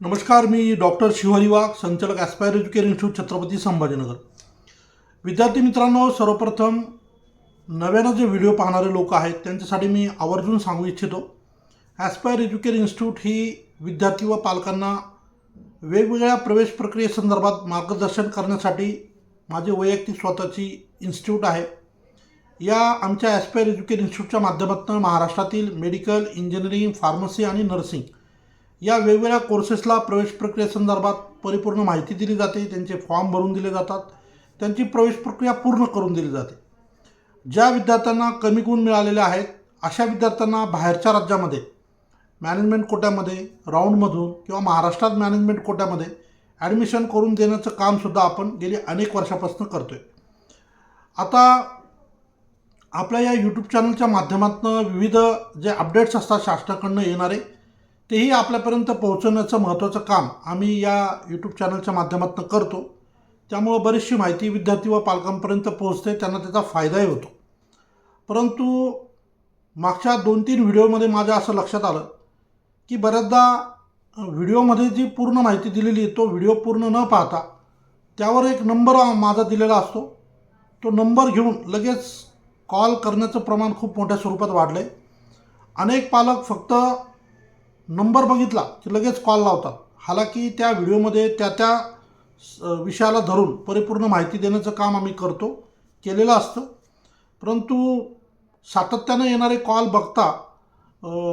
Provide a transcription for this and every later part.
नमस्कार मी डॉक्टर शिवहरी वाघ संचालक aspire educare institute Chhatrapati Sambhajinagar. विद्यार्थी मित्रांनो सर्वप्रथम नव्यानं जे व्हिडिओ पाहणारे लोक आहेत त्यांच्यासाठी मी आवर्जून सांगू इच्छितो. ॲस्पायर एज्युकेशन इन्स्टिट्यूट ही विद्यार्थी व पालकांना वेगवेगळ्या प्रवेश प्रक्रियेसंदर्भात मार्गदर्शन करण्यासाठी माझी वैयक्तिक स्वतःची इन्स्टिट्यूट आहे. या आमच्या ॲस्पायर एज्युकेशन इन्स्टिट्यूटच्या माध्यमातून महाराष्ट्रातील मेडिकल इंजिनिअरिंग फार्मसी आणि नर्सिंग या वेगवेगळ्या कोर्सेसला प्रवेश प्रक्रियेसंदर्भात परिपूर्ण माहिती दिली जाते. त्यांचे फॉर्म भरून दिले जातात. त्यांची प्रवेश प्रक्रिया पूर्ण करून दिली जाते. ज्या विद्यार्थ्यांना कमी गुण मिळालेले आहेत अशा विद्यार्थ्यांना बाहेरच्या राज्यामध्ये मॅनेजमेंट कोट्यामध्ये राऊंडमधून किंवा महाराष्ट्रात मॅनेजमेंट कोट्यामध्ये ॲडमिशन करून देण्याचं कामसुद्धा आपण गेली अनेक वर्षापासून करतो आहे आता आपल्या या यूट्यूब चॅनलच्या माध्यमातून विविध जे अपडेट्स असतात शासनाकडनं येणारे तेही आपल्यापर्यंत पोहोचवण्याचं महत्त्वाचं काम आम्ही या यूट्यूब चॅनलच्या माध्यमातून करतो. त्यामुळं बरीचशी माहिती विद्यार्थी व पालकांपर्यंत पोहोचते त्यांना त्याचा फायदाही होतो. परंतु मागच्या दोन तीन व्हिडिओमध्ये माझ्या असं लक्षात आलं की बऱ्याचदा व्हिडिओमध्ये जी पूर्ण माहिती दिलेली आहे तो व्हिडिओ पूर्ण न पाहता त्यावर एक नंबर माझा दिलेला असतो. तो नंबर घेऊन लगेच कॉल करण्याचं प्रमाण खूप मोठ्या स्वरूपात वाढलं आहे अनेक पालक फक्त नंबर बघितला की लगेच कॉल लावतात. हालाकी त्या व्हिडिओमध्ये त्या त्या स- विषयाला धरून परिपूर्ण माहिती देण्याचं काम आम्ही करतो केलेलं असतं. परंतु सातत्यानं येणारे कॉल बघता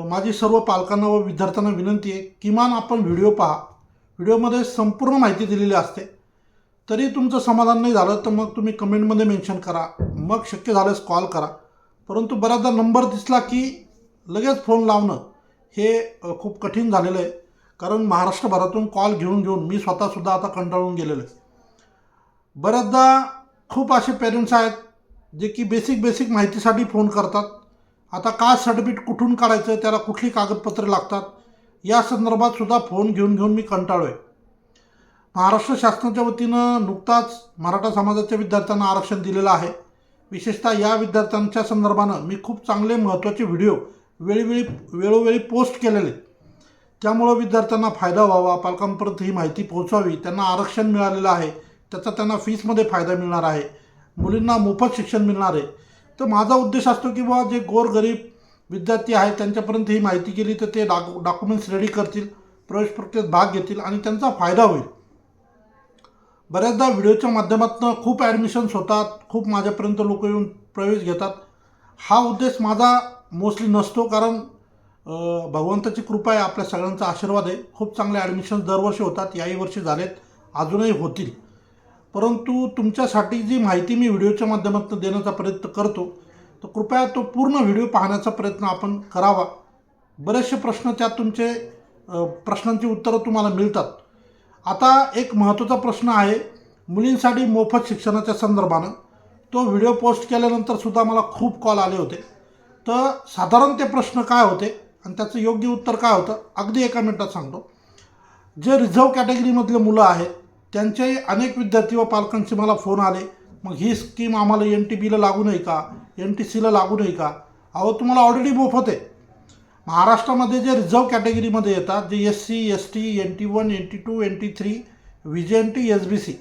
माझी सर्व पालकांना व विद्यार्थ्यांना विनंती आहे किमान आपण व्हिडिओ पहा. व्हिडिओमध्ये संपूर्ण माहिती दिलेली असते. तरी तुमचं समाधान नाही झालं तर मग तुम्ही कमेंटमध्ये मेन्शन करा. मग शक्य झाल्यास कॉल करा. परंतु बऱ्याचदा नंबर दिसला की लगेच फोन लावणं हे खूप कठीण झालेलं आहे. कारण महाराष्ट्रभरातून कॉल घेऊन घेऊन मी स्वतःसुद्धा आता कंटाळून गेलेलो आहे. बऱ्याचदा खूप असे पेरेंट्स आहेत जे की बेसिक बेसिक माहितीसाठी फोन करतात. आता कास्ट सर्टिफिकेट कुठून काढायचं त्याला कुठली कागदपत्रे लागतात या संदर्भात सुद्धा फोन घेऊन घेऊन मी कंटाळलो आहे महाराष्ट्र शासनाच्या वतीनं नुकताच मराठा समाजाच्या विद्यार्थ्यांना आरक्षण दिलेलं आहे. विशेषतः या विद्यार्थ्यांच्या संदर्भानं मी खूप चांगले महत्त्वाचे व्हिडिओ वेळोवेळी वेळोवेळी पोस्ट केलेले. आहेत. त्यामुळं विद्यार्थ्यांना फायदा व्हावा पालकांपर्यंत ही माहिती पोहोचावी त्यांना आरक्षण मिळालेलं आहे त्याचा त्यांना फीसमध्ये फायदा मिळणार आहे मुलींना मोफत शिक्षण मिळणार आहे. तर माझा उद्देश असतो की बाबा जे गोरगरीब विद्यार्थी आहेत त्यांच्यापर्यंत ही माहिती केली तर ते डाकु डॉक्युमेंट्स रेडी करतील प्रवेश प्रक्रियेत भाग घेतील आणि त्यांचा फायदा होईल. बऱ्याचदा व्हिडिओच्या माध्यमातून खूप ॲडमिशन्स होतात खूप माझ्यापर्यंत लोक येऊन प्रवेश घेतात. हा उद्देश माझा मोस्टली नसतो कारण भगवंताची कृपा आहे आपल्या सगळ्यांचा आशीर्वाद आहे. खूप चांगले ॲडमिशन्स दरवर्षी होतात याही वर्षी झालेत अजूनही होतील. परंतु तुमच्यासाठी जी माहिती मी व्हिडिओच्या माध्यमातून देण्याचा प्रयत्न करतो तर कृपया तो पूर्ण व्हिडिओ पाहण्याचा प्रयत्न आपण करावा. बरेचसे प्रश्न त्यात तुमचे प्रश्नांची उत्तरं तुम्हाला मिळतात. आता एक महत्त्वाचा प्रश्न आहे मुलींसाठी मोफत शिक्षणाच्या संदर्भानं. तो व्हिडिओ पोस्ट केल्यानंतरसुद्धा मला खूप कॉल आले होते. तर साधारण ते प्रश्न काय होते आणि त्याचं योग्य उत्तर काय होतं अगदी एका मिनटात सांगतो. जे रिझर्व कॅटेगरीमधले मुलं आहेत त्यांचे अनेक विद्यार्थी व पालकांचे मला फोन आले मग ही स्कीम आम्हाला एन टी बीला लागू नाही का एन टी सीला लागू नाही का? अहो तुम्हाला ऑलरेडी मोफत आहे. महाराष्ट्रामध्ये जे रिझर्व कॅटेगरीमध्ये येतात जे S C S T N T one N T two N T three V J N T S B C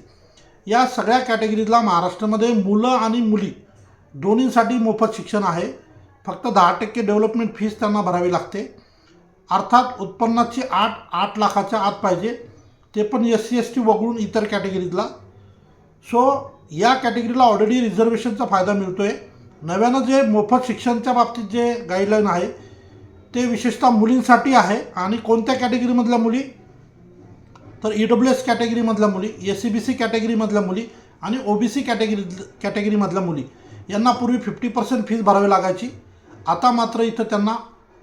या सगळ्या कॅटेगरीतला महाराष्ट्रामध्ये मुलं आणि मुली दोन्हीसाठी मोफत शिक्षण आहे. फक्त दहा टक्के डेव्हलपमेंट फीस त्यांना भरावी लागते. अर्थात उत्पन्नाची आठ आठ लाखाच्या आत पाहिजे. ते पण एस सी एस टी वगळून इतर कॅटेगरीतला सो या कॅटेगरीला ऑलरेडी रिझर्वेशनचा फायदा मिळतो आहे नव्यानं जे मोफत शिक्षणच्या बाबतीत जे गाईडलाईन आहे ते विशेषतः मुलींसाठी आहे आणि कोणत्या कॅटेगरीमधल्या मुली? तर ई डब्ल्यू एस कॅटेगरीमधल्या मुली एस सी बी सी कॅटेगरीमधल्या मुली आणि ओ बी सी कॅटेगरी कॅटेगरीमधल्या मुली. यांना पूर्वी फिफ्टी पर्सेंट फीज भरावी लागायची. आता मात्र इथं त्यांना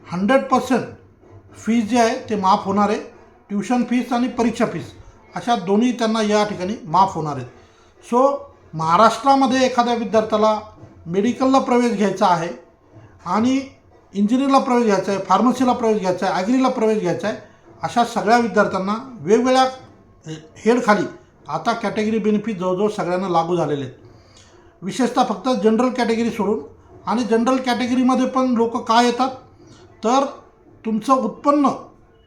हंड्रेड पर्सेंट फीज जे आहे ते माफ होणार आहे. ट्युशन फीस आणि परीक्षा फीस अशा दोन्ही त्यांना या ठिकाणी माफ होणार आहेत. सो महाराष्ट्रामध्ये एखाद्या विद्यार्थ्याला मेडिकलला प्रवेश घ्यायचा आहे आणि इंजिनिअरला प्रवेश घ्यायचा आहे फार्मसीला प्रवेश घ्यायचा आहे ॲग्रीला प्रवेश घ्यायचा आहे अशा सगळ्या विद्यार्थ्यांना वेगवेगळ्या हेडखाली आता कॅटेगरी बेनिफिट जवळजवळ सगळ्यांना लागू झालेले आहेत. विशेषतः फक्त जनरल कॅटेगरी सोडून आणि जनरल कॅटेगरीमध्ये पण लोक काय येतात? तर तुमचं उत्पन्न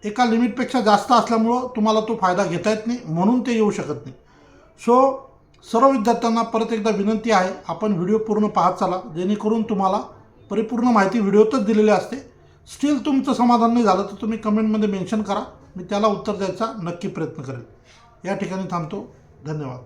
एका लिमिटपेक्षा जास्त असल्यामुळं तुम्हाला तो फायदा घेता येत नाही म्हणून ते येऊ शकत नाही. सो सर्व विद्यार्थ्यांना परत एकदा विनंती आहे आपण व्हिडिओ पूर्ण पाहत चाला जेणेकरून तुम्हाला परिपूर्ण माहिती व्हिडिओतच दिलेली असते. स्टील तुमचं समाधान नाही झालं तर तुम्ही कमेंटमध्ये मेन्शन करा. मी त्याला उत्तर द्यायचा नक्की प्रयत्न करेन. या ठिकाणी थांबतो. धन्यवाद.